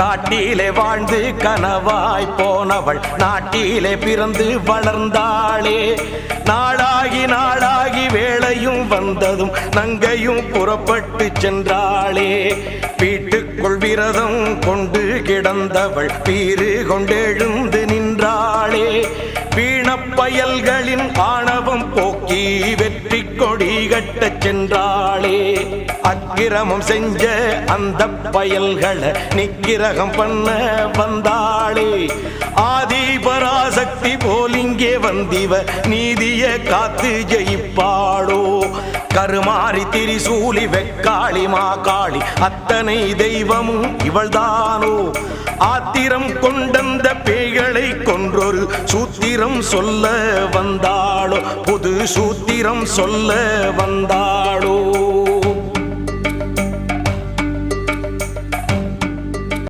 காட்டிலே வாழ்ந்து கனவாய் போனவள் நாட்டிலே பிறந்து வளர்ந்தாளே. நாளாகி நாளாகி வேளையும் வந்ததும் நங்கையும் புறப்பட்டு சென்றாளே. வீட்டுக்குள் விரதம் கொண்டு கிடந்தவள் பீறு கொண்டெழுந்து நின்றாள். வயல்களின் ஆணவம் போக்கி வெற்றி கொடி கட்டச் சென்றாளே. அக்கிரமம் செஞ்ச அந்த பயல்களை நிக்கிரகம் பண்ண வந்தாளே. ஆதி பராசக்தி போல் இங்கே வந்திவ நீதிய காத்து ஜெயிப்பாளோ. கருமாறி திரிசூலி வெக்காளி மா காளி அத்தனை தெய்வமும் இவள்தானோ. ஆத்திரம் கொண்டந்த பேய் கொன்றொரு சூத்திரம் சொல்ல வந்தாளோ? புது சூத்திரம் சொல்ல வந்தாள்?